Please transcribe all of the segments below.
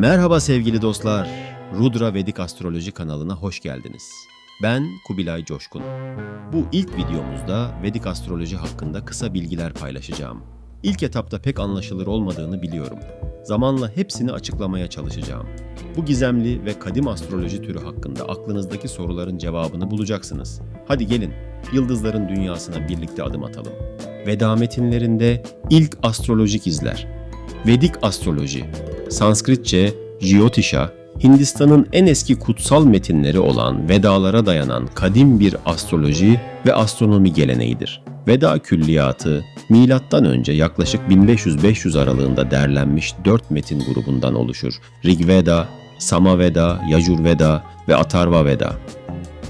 Merhaba sevgili dostlar. Rudra Vedik Astroloji kanalına hoş geldiniz. Ben Kubilay Coşkun. Bu ilk videomuzda Vedik astroloji hakkında kısa bilgiler paylaşacağım. İlk etapta pek anlaşılır olmadığını biliyorum. Zamanla hepsini açıklamaya çalışacağım. Bu gizemli ve kadim astroloji türü hakkında aklınızdaki soruların cevabını bulacaksınız. Hadi gelin, yıldızların dünyasına birlikte adım atalım. Veda metinlerinde ilk astrolojik izler. Vedik astroloji, Sanskritçe Jyotisha, Hindistan'ın en eski kutsal metinleri olan Vedalara dayanan kadim bir astroloji ve astronomi geleneğidir. Veda külliyatı, milattan önce yaklaşık 1500-500 aralığında derlenmiş dört metin grubundan oluşur. Rigveda, Samaveda, Yajurveda ve Atharva Veda.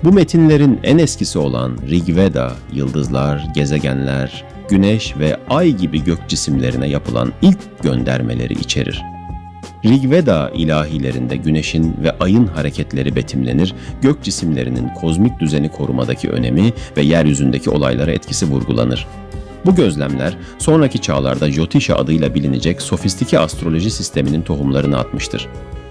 Bu metinlerin en eskisi olan Rigveda, yıldızlar, gezegenler, güneş ve ay gibi gök cisimlerine yapılan ilk göndermeleri içerir. Rigveda ilahilerinde güneşin ve ayın hareketleri betimlenir, gök cisimlerinin kozmik düzeni korumadaki önemi ve yeryüzündeki olaylara etkisi vurgulanır. Bu gözlemler sonraki çağlarda Jyotisha adıyla bilinecek sofistike astroloji sisteminin tohumlarını atmıştır.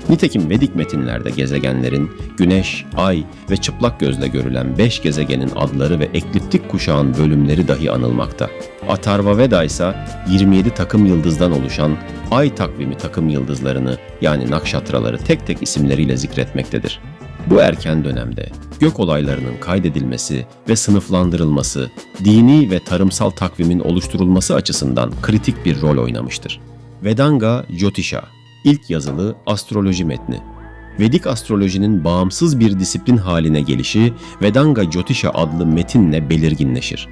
Nitekim Vedik metinlerde gezegenlerin, güneş, ay ve çıplak gözle görülen beş gezegenin adları ve ekliptik kuşağın bölümleri dahi anılmakta. Atharva Veda ise 27 takım yıldızdan oluşan ay takvimi takım yıldızlarını yani nakşatraları tek tek isimleriyle zikretmektedir. Bu erken dönemde gök olaylarının kaydedilmesi ve sınıflandırılması, dini ve tarımsal takvimin oluşturulması açısından kritik bir rol oynamıştır. Vedanga Jyotisha İlk yazılı astroloji metni. Vedik astrolojinin bağımsız bir disiplin haline gelişi Vedanga Jyotisha adlı metinle belirginleşir.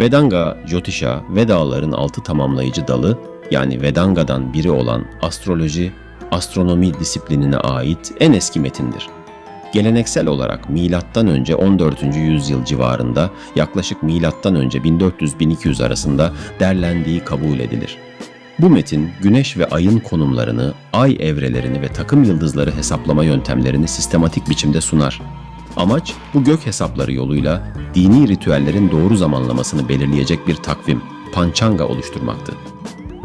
Vedanga Jyotisha, Vedaların altı tamamlayıcı dalı yani Vedanga'dan biri olan astroloji, astronomi disiplinine ait en eski metindir. Geleneksel olarak milattan önce 14. yüzyıl civarında yaklaşık milattan önce 1400-1200 arasında derlendiği kabul edilir. Bu metin güneş ve ayın konumlarını, ay evrelerini ve takım yıldızları hesaplama yöntemlerini sistematik biçimde sunar. Amaç bu gök hesapları yoluyla dini ritüellerin doğru zamanlamasını belirleyecek bir takvim, pançanga oluşturmaktı.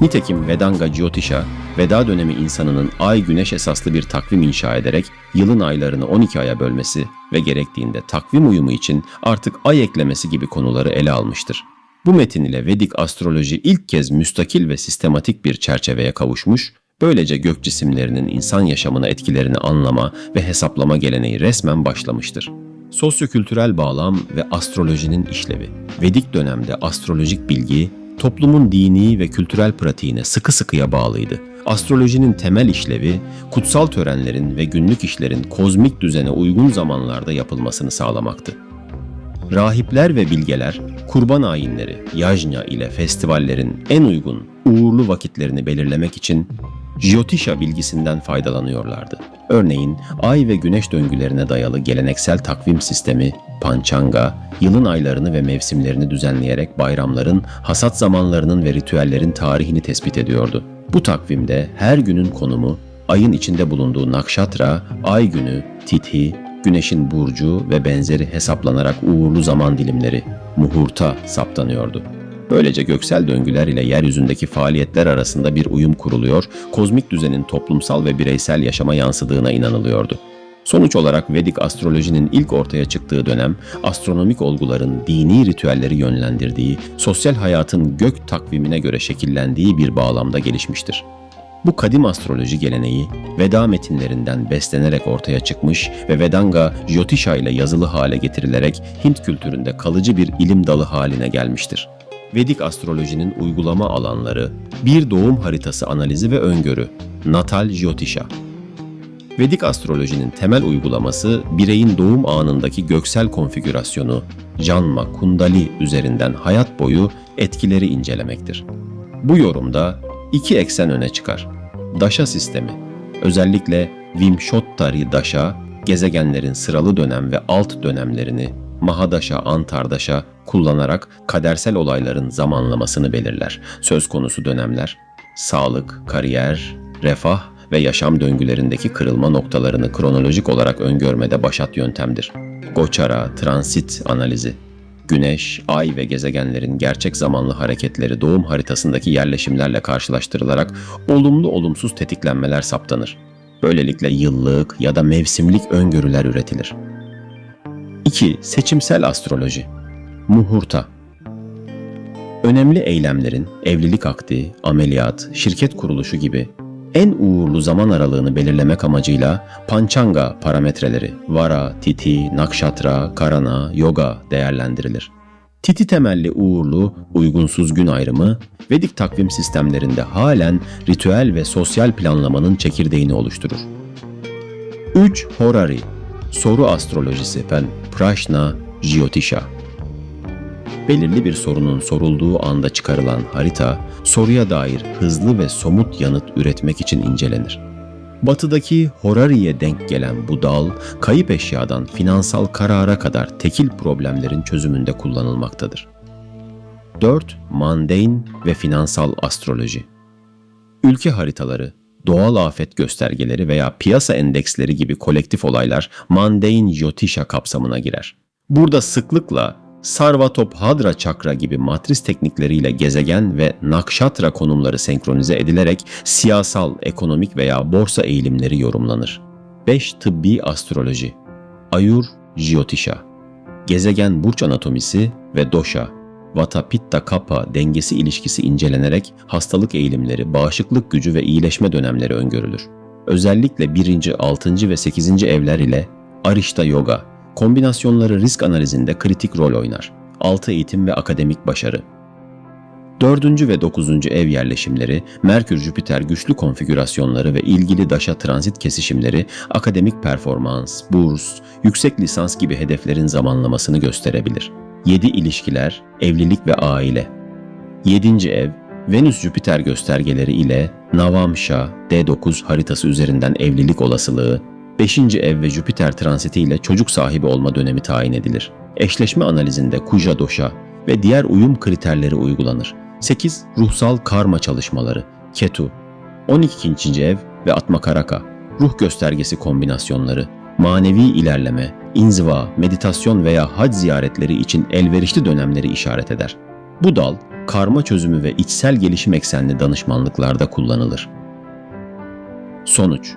Nitekim Vedanga Jyotisha, veda dönemi insanının ay güneş esaslı bir takvim inşa ederek yılın aylarını 12 aya bölmesi ve gerektiğinde takvim uyumu için artık ay eklemesi gibi konuları ele almıştır. Bu metin ile Vedik astroloji ilk kez müstakil ve sistematik bir çerçeveye kavuşmuş, böylece gök cisimlerinin insan yaşamına etkilerini anlama ve hesaplama geleneği resmen başlamıştır. Sosyokültürel bağlam ve astrolojinin işlevi. Vedik dönemde astrolojik bilgi, toplumun dini ve kültürel pratiğine sıkı sıkıya bağlıydı. Astrolojinin temel işlevi, kutsal törenlerin ve günlük işlerin kozmik düzene uygun zamanlarda yapılmasını sağlamaktı. Rahipler ve bilgeler kurban ayinleri, yajna ile festivallerin en uygun, uğurlu vakitlerini belirlemek için Jyotisha bilgisinden faydalanıyorlardı. Örneğin ay ve güneş döngülerine dayalı geleneksel takvim sistemi Panchanga, yılın aylarını ve mevsimlerini düzenleyerek bayramların, hasat zamanlarının ve ritüellerin tarihini tespit ediyordu. Bu takvimde her günün konumu, ayın içinde bulunduğu nakşatra, ay günü, tithi, güneşin burcu ve benzeri hesaplanarak uğurlu zaman dilimleri, muhurta saptanıyordu. Böylece göksel döngüler ile yeryüzündeki faaliyetler arasında bir uyum kuruluyor, kozmik düzenin toplumsal ve bireysel yaşama yansıdığına inanılıyordu. Sonuç olarak Vedik astrolojinin ilk ortaya çıktığı dönem, astronomik olguların dini ritüelleri yönlendirdiği, sosyal hayatın gök takvimine göre şekillendiği bir bağlamda gelişmiştir. Bu kadim astroloji geleneği Veda metinlerinden beslenerek ortaya çıkmış ve Vedanga Jyotisha ile yazılı hale getirilerek Hint kültüründe kalıcı bir ilim dalı haline gelmiştir. Vedik astrolojinin uygulama alanları, bir doğum haritası analizi ve öngörü, Natal Jyotisha. Vedik astrolojinin temel uygulaması bireyin doğum anındaki göksel konfigürasyonu, Janma Kundali üzerinden hayat boyu etkileri incelemektir. Bu yorumda iki eksen öne çıkar. Daşa sistemi, özellikle Vimshottari Daşa, gezegenlerin sıralı dönem ve alt dönemlerini Mahadaşa, Antardaşa kullanarak kadersel olayların zamanlamasını belirler. Söz konusu dönemler, sağlık, kariyer, refah ve yaşam döngülerindeki kırılma noktalarını kronolojik olarak öngörmede başat yöntemdir. Goçara, transit analizi, Güneş, ay ve gezegenlerin gerçek zamanlı hareketleri doğum haritasındaki yerleşimlerle karşılaştırılarak olumlu olumsuz tetiklenmeler saptanır. Böylelikle yıllık ya da mevsimlik öngörüler üretilir. 2. Seçimsel astroloji. Muhurta. Önemli eylemlerin evlilik akdi, ameliyat, şirket kuruluşu gibi en uğurlu zaman aralığını belirlemek amacıyla pançanga parametreleri, vara, titi, nakşatra, karana, yoga değerlendirilir. Titi temelli uğurlu, uygunsuz gün ayrımı, Vedik takvim sistemlerinde halen ritüel ve sosyal planlamanın çekirdeğini oluşturur. 3. Horari Soru astrolojisi ben Prashna Jyotisha Belirli bir sorunun sorulduğu anda çıkarılan harita, soruya dair hızlı ve somut yanıt üretmek için incelenir. Batıdaki Horari'ye denk gelen bu dal, kayıp eşyadan finansal karara kadar tekil problemlerin çözümünde kullanılmaktadır. 4. Mundane ve finansal astroloji Ülke haritaları, doğal afet göstergeleri veya piyasa endeksleri gibi kolektif olaylar Mundane Jyotisha kapsamına girer. Burada sıklıkla Sarvatophadra çakra gibi matris teknikleriyle gezegen ve nakşatra konumları senkronize edilerek siyasal, ekonomik veya borsa eğilimleri yorumlanır. 5. Tıbbi astroloji Ayur Jyotisha Gezegen burç anatomisi ve dosha Vata Pitta Kapha dengesi ilişkisi incelenerek hastalık eğilimleri, bağışıklık gücü ve iyileşme dönemleri öngörülür. Özellikle 1. 6. ve 8. evler ile Arishta Yoga, kombinasyonları risk analizinde kritik rol oynar. 6 eğitim ve akademik başarı. 4. ve 9. ev yerleşimleri, Merkür-Jüpiter güçlü konfigürasyonları ve ilgili daşa transit kesişimleri akademik performans, burs, yüksek lisans gibi hedeflerin zamanlamasını gösterebilir. 7 ilişkiler, evlilik ve aile. 7. ev, Venüs-Jüpiter göstergeleri ile Navamsha D9 haritası üzerinden evlilik olasılığı, 5. ev ve Jüpiter transiti ile çocuk sahibi olma dönemi tayin edilir. Eşleşme analizinde Kuja Dosha ve diğer uyum kriterleri uygulanır. 8. Ruhsal karma çalışmaları, Ketu, 12. ev ve Atmakaraka, ruh göstergesi kombinasyonları, manevi ilerleme, inziva, meditasyon veya hac ziyaretleri için elverişli dönemleri işaret eder. Bu dal, karma çözümü ve içsel gelişim eksenli danışmanlıklarda kullanılır. Sonuç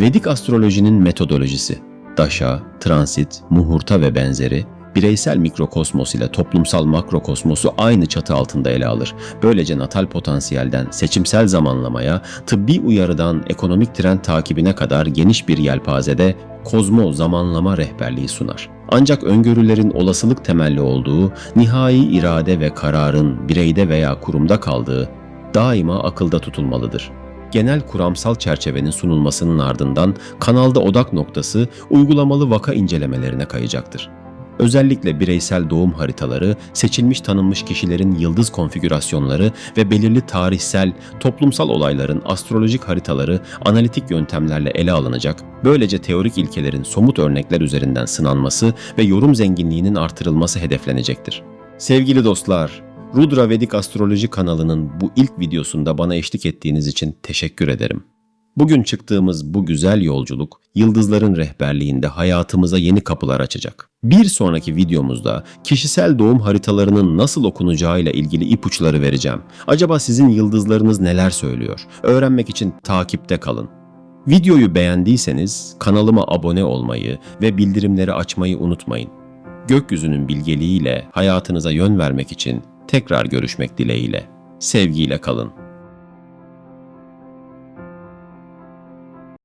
Vedik astrolojinin metodolojisi, daşa, transit, muhurta ve benzeri, bireysel mikrokosmos ile toplumsal makrokosmosu aynı çatı altında ele alır. Böylece natal potansiyelden seçimsel zamanlamaya, tıbbi uyarıdan ekonomik trend takibine kadar geniş bir yelpazede kozmo zamanlama rehberliği sunar. Ancak öngörülerin olasılık temelli olduğu, nihai irade ve kararın bireyde veya kurumda kaldığı daima akılda tutulmalıdır genel kuramsal çerçevenin sunulmasının ardından kanalda odak noktası uygulamalı vaka incelemelerine kayacaktır. Özellikle bireysel doğum haritaları, seçilmiş tanınmış kişilerin yıldız konfigürasyonları ve belirli tarihsel, toplumsal olayların astrolojik haritaları analitik yöntemlerle ele alınacak, böylece teorik ilkelerin somut örnekler üzerinden sınanması ve yorum zenginliğinin artırılması hedeflenecektir. Sevgili dostlar, Rudra Vedik Astroloji kanalının bu ilk videosunda bana eşlik ettiğiniz için teşekkür ederim. Bugün çıktığımız bu güzel yolculuk yıldızların rehberliğinde hayatımıza yeni kapılar açacak. Bir sonraki videomuzda kişisel doğum haritalarının nasıl okunacağıyla ilgili ipuçları vereceğim. Acaba sizin yıldızlarınız neler söylüyor? Öğrenmek için takipte kalın. Videoyu beğendiyseniz kanalıma abone olmayı ve bildirimleri açmayı unutmayın. Gökyüzünün bilgeliğiyle hayatınıza yön vermek için tekrar görüşmek dileğiyle. Sevgiyle kalın.